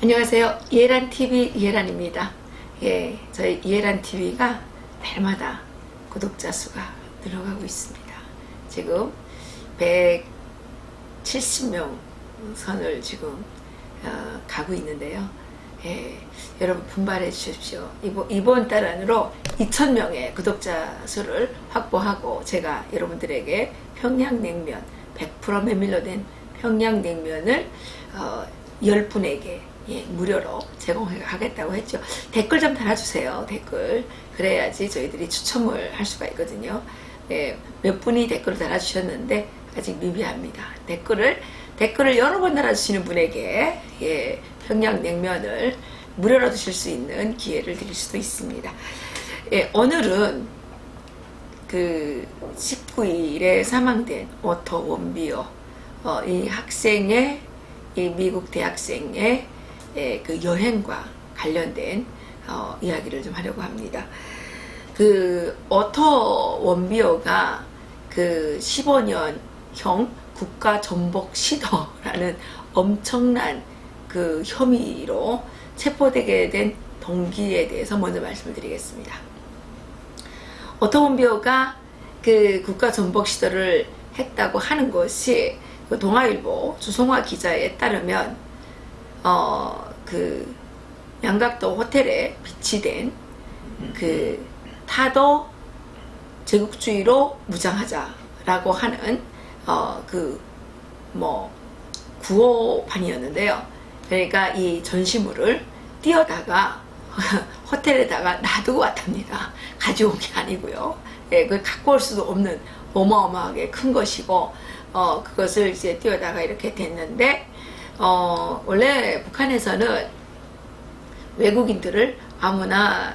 안녕하세요. 이해란TV 이해란입니다. 예, 저희 이해란TV가 날마다 구독자 수가 늘어가고 있습니다. 지금 170명 선을 지금 어, 가고 있는데요. 예, 여러분 분발해 주십시오. 이번, 이번 달 안으로 2,000명의 구독자 수를 확보하고 제가 여러분들에게 평양냉면 100% 메밀로 된 평양냉면을 어, 10분에게 예, 무료로 제공하겠다고 했죠. 댓글 좀 달아주세요. 댓글. 그래야지 저희들이 추첨을 할 수가 있거든요. 예, 몇 분이 댓글을 달아주셨는데 아직 미비합니다. 댓글을 댓글을 여러 번 달아주시는 분에게 예, 평양냉면을 무료로 드실 수 있는 기회를 드릴 수도 있습니다. 예, 오늘은 그 19일에 사망된 오토 원비어 어, 이 학생의 이 미국 대학생의 예, 그 여행과 관련된 어, 이야기를 좀 하려고 합니다. 그 어터 원비어가 그 15년형 국가 전복 시도라는 엄청난 그 혐의로 체포되게 된 동기에 대해서 먼저 말씀을 드리겠습니다. 어터 원비어가 그 국가 전복 시도를 했다고 하는 것이 그 동아일보 주송화 기자에 따르면 어 그 양각도 호텔에 비치된 그 타도 제국주의로 무장하자라고 하는 어 그 뭐 구호판이었는데요. 그러니까 이 전시물을 띄어다가 호텔에다가 놔두고 왔답니다. 가져온 게 아니고요. 예, 그 갖고 올 수도 없는 어마어마하게 큰 것이고 어, 그것을 이제 띄어다가 이렇게 됐는데 어, 원래 북한에서는 외국인들을 아무나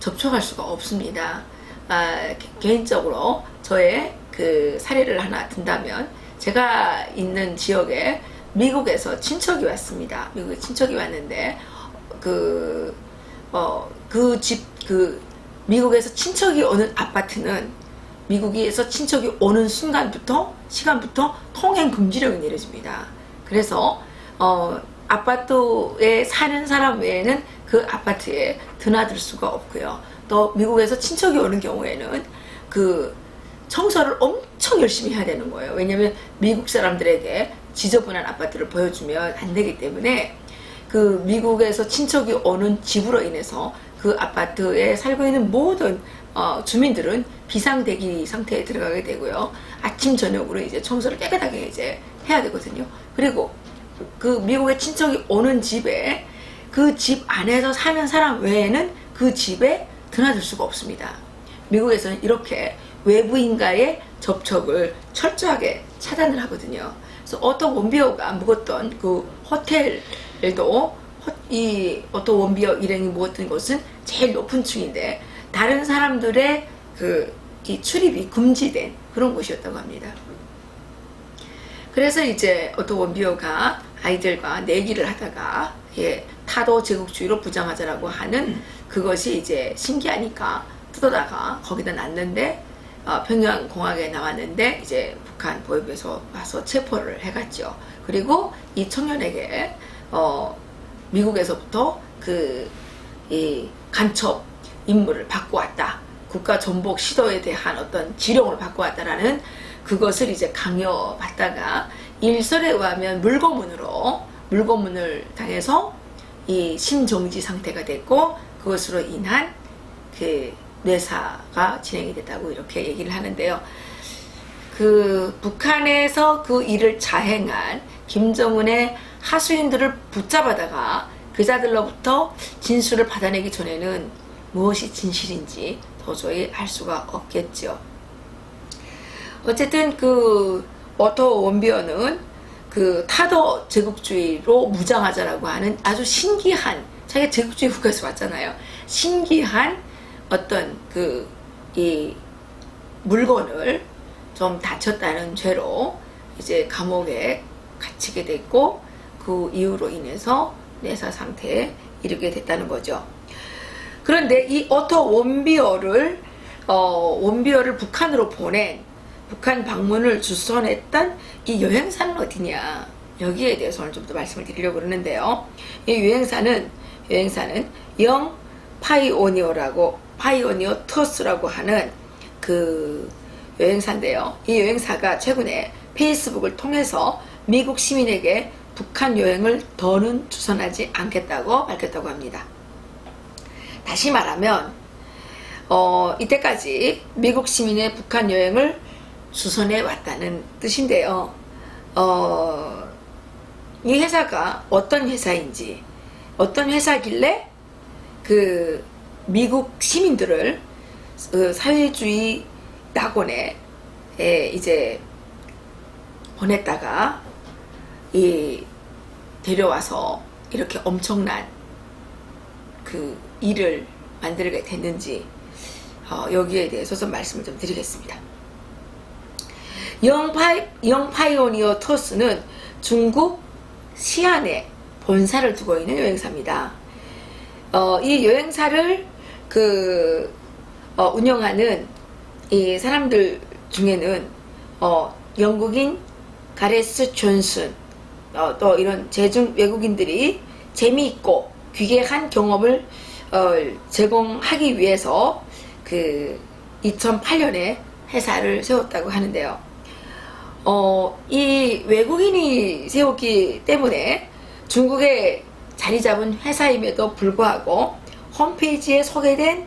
접촉할 수가 없습니다. 아, 개인적으로 저의 그 사례를 하나 든다면 제가 있는 지역에 미국에서 친척이 왔습니다. 미국에 친척이 왔는데 그 어, 그 집, 그, 미국에서 친척이 오는 아파트는 미국에서 친척이 오는 순간부터, 시간부터 통행 금지령이 내려집니다. 그래서, 어, 아파트에 사는 사람 외에는 그 아파트에 드나들 수가 없고요. 또 미국에서 친척이 오는 경우에는 그 청소를 엄청 열심히 해야 되는 거예요. 왜냐면 미국 사람들에게 지저분한 아파트를 보여주면 안 되기 때문에 그 미국에서 친척이 오는 집으로 인해서 그 아파트에 살고 있는 모든 어, 주민들은 비상대기 상태에 들어가게 되고요. 아침 저녁으로 이제 청소를 깨끗하게 이제 해야 되거든요. 그리고 그 미국의 친척이 오는 집에 그 집 안에서 사는 사람 외에는 그 집에 드나들 수가 없습니다. 미국에서는 이렇게 외부인과의 접촉을 철저하게 차단을 하거든요. 그래서 어떤 원비어가 묵었던 그 호텔도 이 어떤 원비어 일행이 묵었던 곳은 제일 높은 층인데 다른 사람들의 그이 출입이 금지된 그런 곳이었다고 합니다. 그래서 이제 어떤 원비어가 아이들과 내기를 하다가 예, 타도 제국주의로 부정하자라고 하는 그것이 이제 신기하니까 뜯어다가 거기다 놨는데 어, 평양 공항에 나왔는데 이제 북한 보육에서 와서 체포를 해갔죠. 그리고 이 청년에게 어, 미국에서부터 그 이 간첩 임무를 받고 왔다. 국가 전복 시도에 대한 어떤 지령을 받고 왔다라는 그것을 이제 강요받다가 일설에 의하면 물고문으로 물고문을 당해서 이 신정지 상태가 됐고 그것으로 인한 그 뇌사가 진행이 됐다고 이렇게 얘기를 하는데요. 그 북한에서 그 일을 자행한 김정은의 하수인들을 붙잡아다가 그자들로부터 진술을 받아내기 전에는 무엇이 진실인지 도저히 알 수가 없겠죠. 어쨌든 그 오토 원비어는 그 타도 제국주의로 무장하자라고 하는 아주 신기한 자기가 제국주의 국가에서 왔잖아요. 신기한 어떤 그 이 물건을 좀 다쳤다는 죄로 이제 감옥에 갇히게 됐고 그 이유로 인해서 내사 상태에 이르게 됐다는 거죠. 그런데 이 오토 원비어를 어, 원비어를 북한으로 보낸 북한 방문을 주선했던 이 여행사는 어디냐? 여기에 대해서 오늘 좀더 말씀을 드리려고 그러는데요. 이 유행사는 유행사는 영 파이오니어라고 파이오니어 터스라고 하는 그 여행사인데요. 이 여행사가 최근에 페이스북을 통해서 미국 시민에게 북한 여행을 더는 추천하지 않겠다고 밝혔다고 합니다. 다시 말하면 어, 이때까지 미국 시민의 북한 여행을 수선해 왔다는 뜻인데요. 어, 이 회사가 어떤 회사인지 어떤 회사길래 그 미국 시민들을 그 사회주의 낙원에 이제 보냈다가 이 데려와서 이렇게 엄청난 그 일을 만들게 됐는지 어, 여기에 대해서 좀 말씀을 좀 드리겠습니다. 영파이, 영파이오니어 토스는 중국 시안에 본사를 두고 있는 여행사입니다. 어, 이 여행사를 그 어, 운영하는 이 사람들 중에는 어, 영국인 가레스 존슨 어, 또 이런 제중 외국인들이 재미있고 귀개한 경험을 어, 제공하기 위해서 그 2008년에 회사를 세웠다고 하는데요. 어, 이 외국인이 세웠기 때문에 중국에 자리 잡은 회사임에도 불구하고 홈페이지에 소개된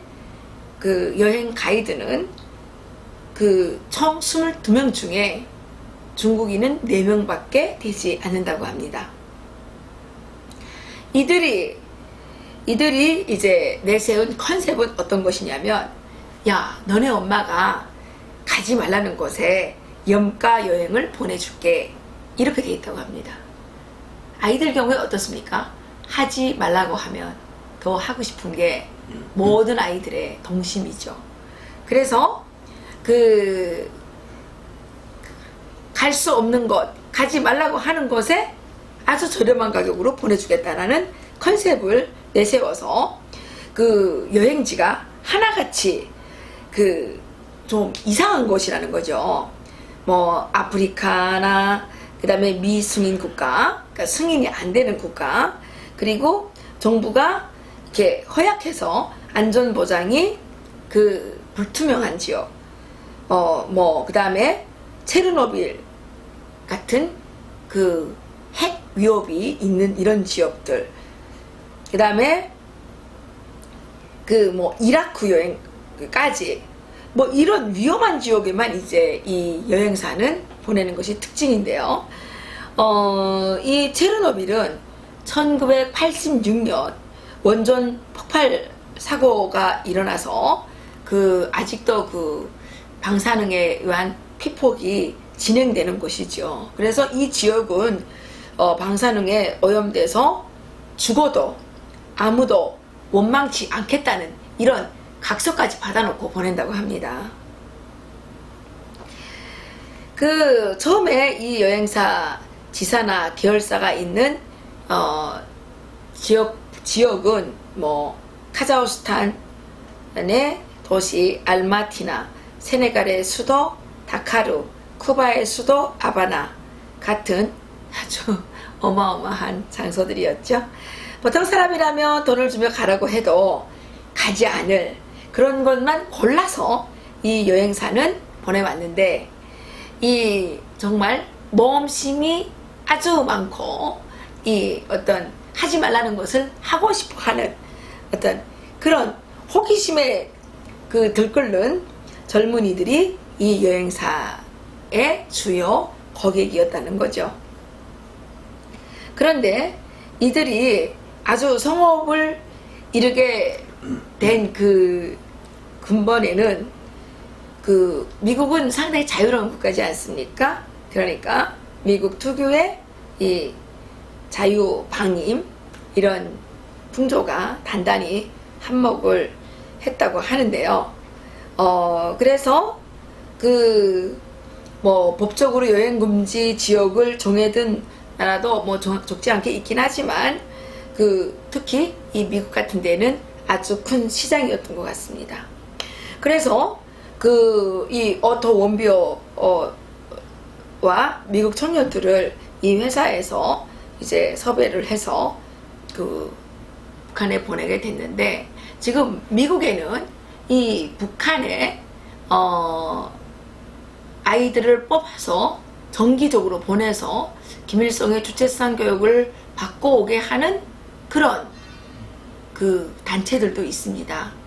그 여행 가이드는 그총 22명 중에 중국인은 4명밖에 되지 않는다고 합니다. 이들이 이들이 이제 내세운 컨셉은 어떤 것이냐면 야 너네 엄마가 가지 말라는 곳에 염가 여행을 보내줄게 이렇게 돼 있다고 합니다. 아이들 경우에 어떻습니까? 하지 말라고 하면 더 하고 싶은 게 모든 아이들의 동심이죠. 그래서 그 갈 수 없는 것, 가지 말라고 하는 곳에 아주 저렴한 가격으로 보내주겠다라는 컨셉을 내세워서 그 여행지가 하나같이 그 좀 이상한 곳이라는 거죠. 뭐 아프리카나 그 다음에 미승인 국가, 그러니까 승인이 안 되는 국가, 그리고 정부가 이렇게 허약해서 안전 보장이 그 불투명한 지역, 어 뭐 그 다음에 체르노빌 같은 그 핵 위협이 있는 이런 지역들, 그 다음에 그 뭐 이라크 여행까지 뭐 이런 위험한 지역에만 이제 이 여행사는 보내는 것이 특징인데요. 어, 이 체르노빌은 1986년 원전 폭발 사고가 일어나서 그 아직도 그 방사능에 의한 피폭이 진행되는 곳이죠. 그래서 이 지역은 어, 방사능에 오염돼서 죽어도 아무도 원망치 않겠다는 이런 각서까지 받아놓고 보낸다고 합니다. 그 처음에 이 여행사 지사나 계열사가 있는 어, 지역 지역은 뭐 카자흐스탄의 도시 알마티나, 세네갈의 수도 다카르, 쿠바의 수도 아바나 같은 아주 어마어마한 장소들이었죠. 보통 사람이라면 돈을 주며 가라고 해도 가지 않을 그런 것만 골라서 이 여행사는 보내왔는데 이 정말 모험심이 아주 많고 이 어떤 하지 말라는 것을 하고 싶어 하는 어떤 그런 호기심에 그 들끓는 젊은이들이 이 여행사의 주요 고객이었다는 거죠. 그런데 이들이 아주 성업을 이르게 된 그 근본에는 그 미국은 상당히 자유로운 국가지 않습니까? 그러니까 미국 특유의 이 자유 방임 이런 풍조가 단단히 한몫을 했다고 하는데요. 어 그래서 그 뭐 법적으로 여행 금지 지역을 정해둔 나라도 뭐 적지 않게 있긴 하지만 그 특히 이 미국 같은 데는 아주 큰 시장이었던 것 같습니다. 그래서 그 이 어터 원비어와 미국 청년들을 이 회사에서 이제 섭외를 해서 그 북한에 보내게 됐는데 지금 미국에는 이 북한에 어 아이들을 뽑아서 정기적으로 보내서 김일성의 주체상 교육을 받고 오게 하는 그런 그 단체들도 있습니다.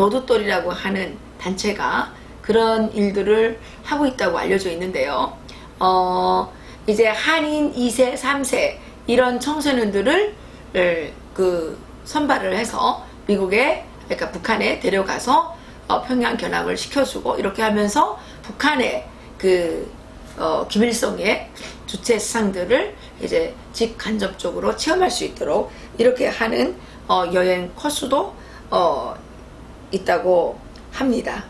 노두돌이라고 하는 단체가 그런 일들을 하고 있다고 알려져 있는데요. 어, 이제 한인 2세, 3세 이런 청소년들을 그 선발을 해서 미국에 그러니까 북한에 데려가서 어, 평양 견학을 시켜주고 이렇게 하면서 북한의 그 어, 김일성의 주체 사상들을 이제 직간접적으로 체험할 수 있도록 이렇게 하는 어, 여행 코스도 어, 있다고 합니다.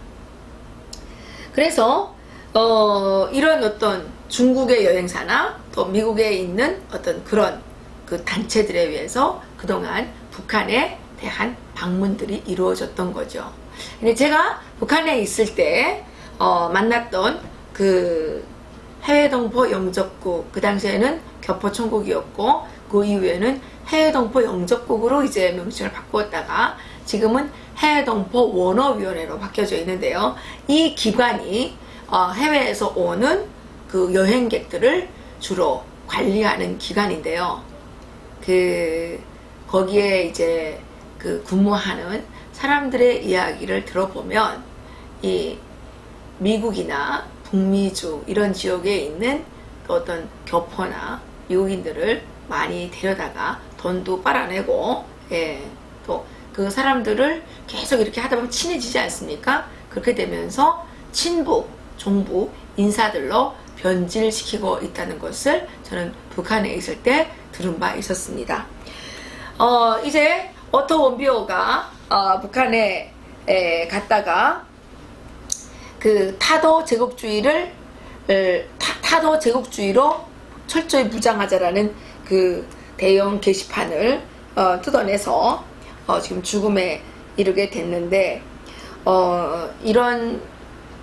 그래서 어, 이런 어떤 중국의 여행사나 또 미국에 있는 어떤 그런 그 단체들에 의해서 그동안 북한에 대한 방문들이 이루어졌던 거죠. 근데 제가 북한에 있을 때 어, 만났던 그 해외동포 영접국 그 당시에는 교포천국이었고 그 이후에는 해외동포 영접국으로 이제 명칭을 바꾸었다가 지금은 해외동포 원어위원회로 바뀌어져 있는데요. 이 기관이 어, 해외에서 오는 그 여행객들을 주로 관리하는 기관인데요. 그 거기에 이제 그 근무하는 사람들의 이야기를 들어보면 이 미국이나 북미주 이런 지역에 있는 그 어떤 교포나 미국인들을 많이 데려다가 돈도 빨아내고 예, 또 그 사람들을 계속 이렇게 하다 보면 친해지지 않습니까? 그렇게 되면서 친북, 종북 인사들로 변질시키고 있다는 것을 저는 북한에 있을 때 들은 바 있었습니다. 어, 이제 오토 원비오가 어, 북한에 에, 갔다가 그 타도 제국주의를 타, 도 제국주의로 철저히 무장하자라는 그 대형 게시판을 어, 뜯어내서 어, 지금 죽음에 이르게 됐는데 어, 이런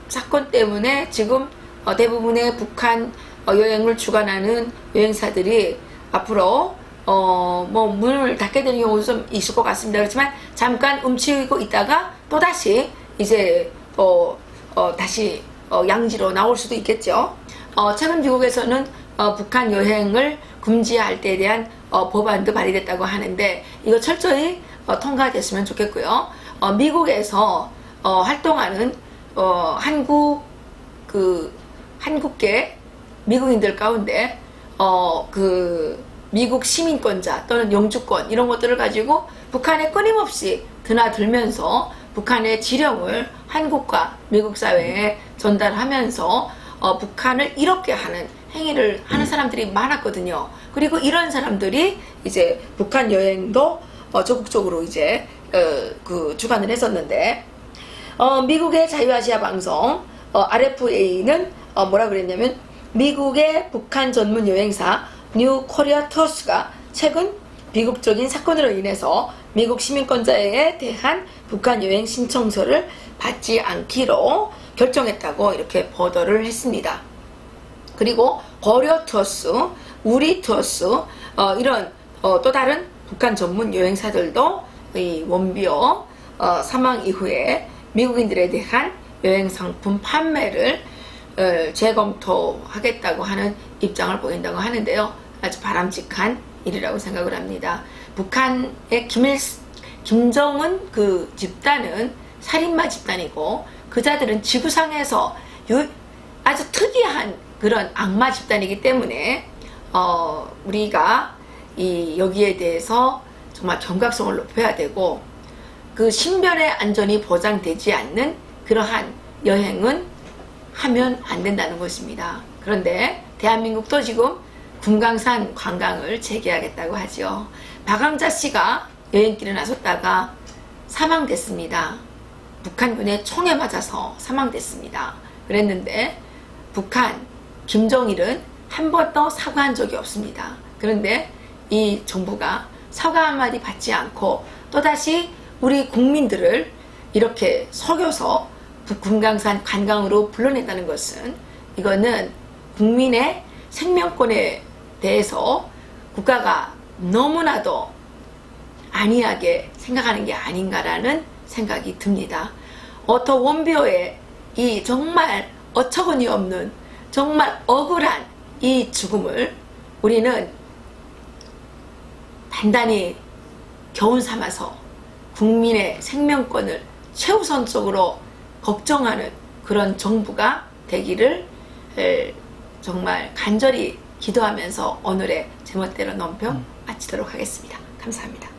사건 때문에 지금 어, 대부분의 북한 어, 여행을 주관하는 여행사들이 앞으로 어, 뭐 문을 닫게 되는 경우도 좀 있을 것 같습니다. 그렇지만 잠깐 움츠리고 있다가 또 다시 이제 어, 어, 다시 어, 양지로 나올 수도 있겠죠. 어, 최근 미국에서는 어, 북한 여행을 금지할 때에 대한 어, 법안도 발의됐다고 하는데 이거 철저히 어, 통과됐으면 좋겠고요. 어, 미국에서 어, 활동하는 어, 한국 그 한국계 미국인들 가운데 어, 그 미국 시민권자 또는 영주권 이런 것들을 가지고 북한에 끊임없이 드나들면서 북한의 지령을 한국과 미국 사회에 전달하면서 어, 북한을 이렇게 하는 행위를 하는 사람들이 많았거든요. 그리고 이런 사람들이 이제 북한 여행도 어, 적극적으로 이제 어, 그 주관을 했었는데 어, 미국의 자유아시아 방송 어, RFA는 어, 뭐라 그랬냐면 미국의 북한 전문 여행사 뉴 코리아 터스가 최근 비극적인 사건으로 인해서 미국 시민권자에 대한 북한 여행 신청서를 받지 않기로 결정했다고 이렇게 보도를 했습니다. 그리고 고려 투어스, 우리 투어스 어, 이런 어, 또 다른 북한 전문 여행사들도 이 원비어 어, 사망 이후에 미국인들에 대한 여행 상품 판매를 어, 재검토하겠다고 하는 입장을 보인다고 하는데요. 아주 바람직한 일이라고 생각을 합니다. 북한의 김일, 김정은 그 집단은 살인마 집단이고 그자들은 지구상에서 유, 아주 특이한 그런 악마 집단이기 때문에 어, 우리가 이 여기에 대해서 정말 경각성을 높여야 되고 그 신변의 안전이 보장되지 않는 그러한 여행은 하면 안 된다는 것입니다. 그런데 대한민국도 지금 금강산 관광을 재개하겠다고 하죠. 박광자 씨가 여행길에 나섰다가 사망됐습니다. 북한군의 총에 맞아서 사망됐습니다. 그랬는데 북한 김정일은 한 번도 사과한 적이 없습니다. 그런데 이 정부가 사과 한마디 받지 않고 또다시 우리 국민들을 이렇게 속여서 북금강산 관광으로 불러낸다는 것은 이거는 국민의 생명권에 대해서 국가가 너무나도 안이하게 생각하는 게 아닌가라는 생각이 듭니다. 어터 원비어의 이 정말 어처구니 없는 정말 억울한 이 죽음을 우리는 단단히 교훈 삼아서 국민의 생명권을 최우선적으로 걱정하는 그런 정부가 되기를 에, 정말 간절히 기도하면서 오늘의 제멋대로 논평 마치도록 하겠습니다. 감사합니다.